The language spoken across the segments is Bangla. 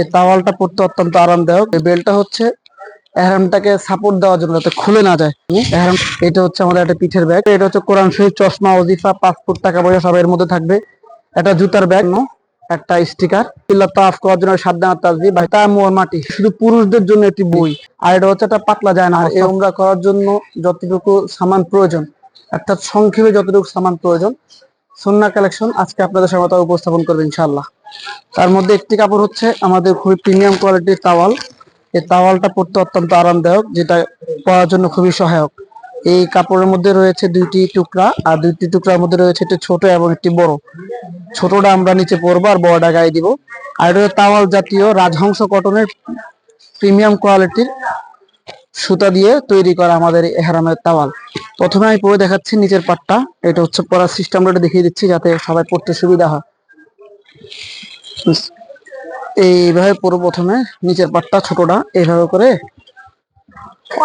এই তাওয়ালটা পড়তে অত্যন্ত আরামদায়ক। এই বেলটা হচ্ছে এহরামটাকে সাপোর্ট দেওয়ার জন্য যাতে খুলে না যায়। এহরাম, এটা হচ্ছে আমাদের একটা পিঠের ব্যাগ এটা হচ্ছে কোরআন শরীফ, চশমা, ওজিফা পাসপোর্ট টাকা পয়সা সব এর মধ্যে থাকবে। একটা জুতার ব্যাগ একটা স্টিকার ইল্লা তাফ করার জন্য সাবধান তাজবি বা তায়াম্মুম মাটি। শুধু পুরুষদের জন্য একটি বই। আর এটা হচ্ছে একটা পাতলা যায় না এই উমরা করার জন্য যতটুকু সামান প্রয়োজন, অর্থাৎ সংক্ষেপে যতটুকু সামান প্রয়োজন সুন্না কালেকশন আজকে আপনাদের সামনে উপস্থাপন করবে ইনশাআল্লাহ। তার মধ্যে একটি কাপড় হচ্ছে আমাদের খুবই প্রিমিয়াম কোয়ালিটির তাওয়াল এই তাওয়ালটা পরতে অত্যন্ত আরামদায়ক, যেটা পরার জন্য খুবই সহায়ক। এই কাপড়ের মধ্যে রয়েছে দুইটি টুকরা, আর দুইটি টুকরার মধ্যে রয়েছে একটি ছোট এবং একটি বড়। ছোটটা আমরা নিচে পরবো আর বড়টা গায়ে দিব। আর এটা তাওয়াল জাতীয় রাজহংস কটনের প্রিমিয়াম কোয়ালিটির সুতা দিয়ে তৈরি করা আমাদের এহরামের তাওয়াল প্রথমে আমি পরে দেখাচ্ছি, নিচের পাটটা। এটা হচ্ছে পরার সিস্টেমটা দেখিয়ে দিচ্ছি যাতে সবাই পড়তে সুবিধা হয়। এইভাবে পুরো প্রথমে নিচের পাটটা ছোটটা এইভাবে করে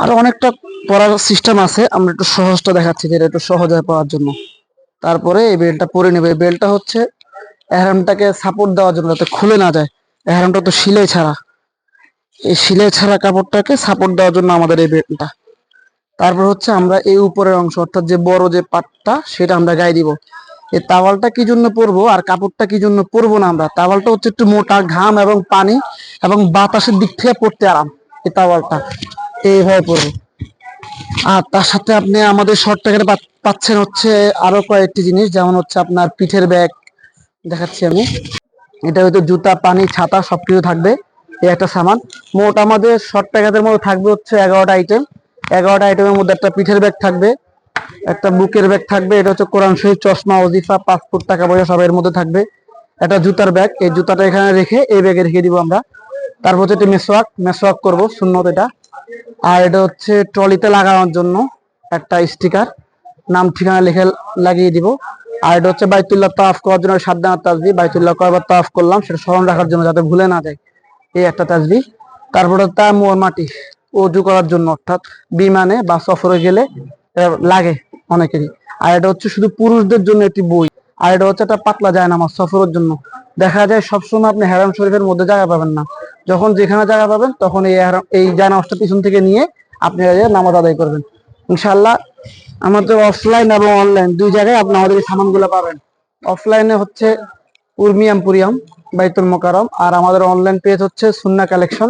আরও অনেকটা পড়ার সিস্টেম আছে। আমরা একটু সহজটা দেখাচ্ছি যেটা একটু সহজ হয় পড়ার জন্য। তারপরে এই বেলটা পরে নেবে। বেলটা হচ্ছে এহরামটাকে সাপোর্ট দেওয়ার জন্য যাতে খুলে না যায়। এহরামটা তো সিলাই ছাড়া। এই সিলাই ছাড়া কাপড়টাকে সাপোর্ট দেওয়ার জন্য আমাদের এই বেলটা। তারপর হচ্ছে আমরা এই উপরের অংশ, অর্থাৎ যে বড় যে পাটটা, সেটা আমরা গায়ে দিব। এই তাওয়ালটা কি জন্য পরবো আর কাপড়টা কি জন্য পরবো না আমরা? তাওয়ালটা হচ্ছে একটু মোটা, ঘাম এবং পানি এবং বাতাসের দিক থেকে পড়তে আরাম এই তাওয়ালটা। এইভাবে পরবো। আর তার সাথে আপনি আমাদের শর্ট প্যাকেটে পাচ্ছেন হচ্ছে আরও কয়েকটি জিনিস, যেমন হচ্ছে আপনার পিঠের ব্যাগ, দেখাচ্ছি আমি। এটা হয়তো জুতা, পানি, ছাতা সবকিছু থাকবে এই একটা সামান। মোট আমাদের শর্ট প্যাকেটের মধ্যে থাকবে হচ্ছে এগারোটা আইটেম এগারোটা আইটেমের মধ্যে একটা পিঠের ব্যাগ থাকবে। একটা বুকের ব্যাগ থাকবে, এটা হচ্ছে কোরআন শরীফ, চশমা, ওজিফা পাসপোর্ট টাকা পয়সা সব এর মধ্যে থাকবে। একটা জুতার ব্যাগ এই জুতাটা এখানে রেখে এই ব্যাগে রেখে দিব আমরা। তারপর হচ্ছে একটি মেসোয়াক মেসোয়াক করব শূন্যত এটা। আর এটা হচ্ছে ট্রলিতে লাগানোর জন্য একটা স্টিকার নাম, ঠিকানা লিখে লাগিয়ে দিব। আর এটা হচ্ছে বাইতুল্লাহ তাফ করার জন্য সাবধান তাজবি, বাইতুল্লাহ কয়বার তাফ করলাম, সেটা স্মরণ রাখার জন্য যাতে ভুলে না যায় এই একটা তাজবি। তারপরে তা মোর মাটি, অজু করার জন্য, অর্থাৎ বিমানে বা সফরে গেলে লাগে। অনেকেরই আর এটা হচ্ছে শুধু পুরুষদের জন্য একটি বই। আর এটা হচ্ছে একটা পাতলা যায় নামাজ সফরের জন্য। দেখা যায় সবসময় আপনি হেরাম শরীফের মধ্যে জায়গা পাবেন না। যখন যেখানে জায়গা পাবেন, তখন এই এই জায়নামাজটা পিছন থেকে নিয়ে আপনি নামাজ আদায় করবেন। ইনশাল্লাহ আমাদের অফলাইন এবং অনলাইন দুই জায়গায় আপনি আমাদের এই সামানগুলো পাবেন। অফলাইনে হচ্ছে উর্মিয়াম পুরিয়াম বাইতুল মোকারম আর আমাদের অনলাইন পেজ হচ্ছে সুন্না কালেকশন